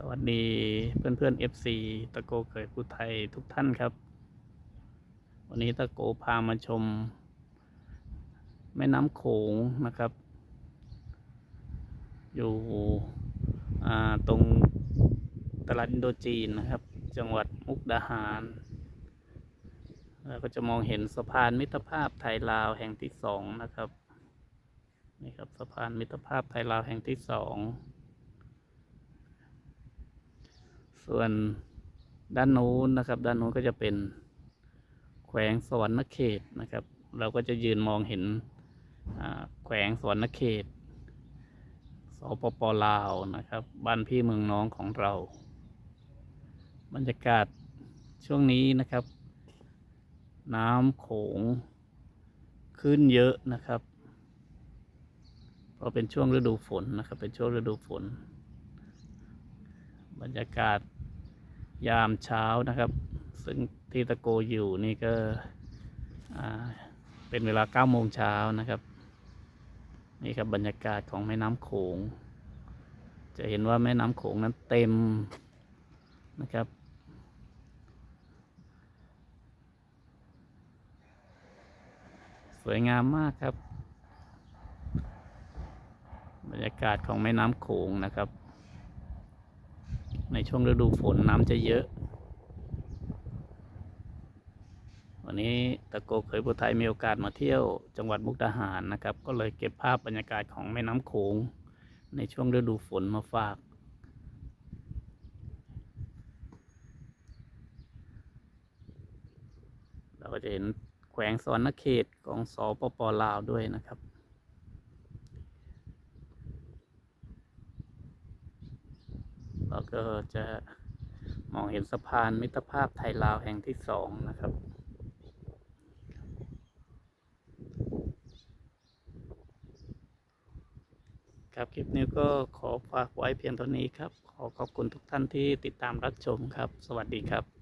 สวัสดีเพื่อนเพื่อนๆ FC ตะโกเกิดผู้ไทยทุกท่านครับ วันนี้ตะโกพามาชม แม่น้ำโขงนะครับ อยู่ตรงตลาดอินโดจีนนะครับ จังหวัดมุกดาหาร แล้วก็จะมองเห็นสะพานมิตรภาพไทยลาวแห่งที่สองนะครับนี่ครับสะพานมิตรภาพไทยลาวแห่งที่สอง ส่วนด้านนู้นนะครับ ด้านนู้นก็จะเป็นแขวงสวรรณเขตนะครับ เราก็จะยืนมองเห็นแขวงสวรรณเขตสปปลาวนะครับ บ้านพี่เมืองน้องของเรา บรรยากาศช่วงนี้นะครับ น้ำโขงขึ้นเยอะนะครับ เพราะเป็นช่วงฤดูฝนนะครับ เป็นช่วงฤดูฝน บรรยากาศ ยามเช้านะครับ ซึ่งที่ตะโกอยู่นี่ก็เป็นเวลา9โมงเช้านะครับ นี่ครับบรรยากาศของแม่น้ำโขง จะเห็นว่าแม่น้ำโขงนั้นเต็มนะครับ สวยงามมากครับ บรรยากาศของแม่น้ำโขงนะครับ ในช่วงฤดูฝนน้ำจะเยอะ วันนี้ตะโกเขยบุไทยมีโอกาสมาเที่ยวจังหวัดมุกดาหารนะครับ ก็เลยเก็บภาพบรรยากาศของแม่น้ำโขงในช่วงฤดูฝนมาฝากเราก็จะเห็นแขวงสวรรณเขตของสปปลาวด้วยนะครับ เราก็จะมองเห็นสะพานมิตรภาพไทยลาวแห่งที่สองนะครับ ครับคลิปนี้ก็ขอฝากไว้เพียงเท่านี้ครับ ขอขอบคุณทุกท่านที่ติดตามรับชมครับ สวัสดีครับ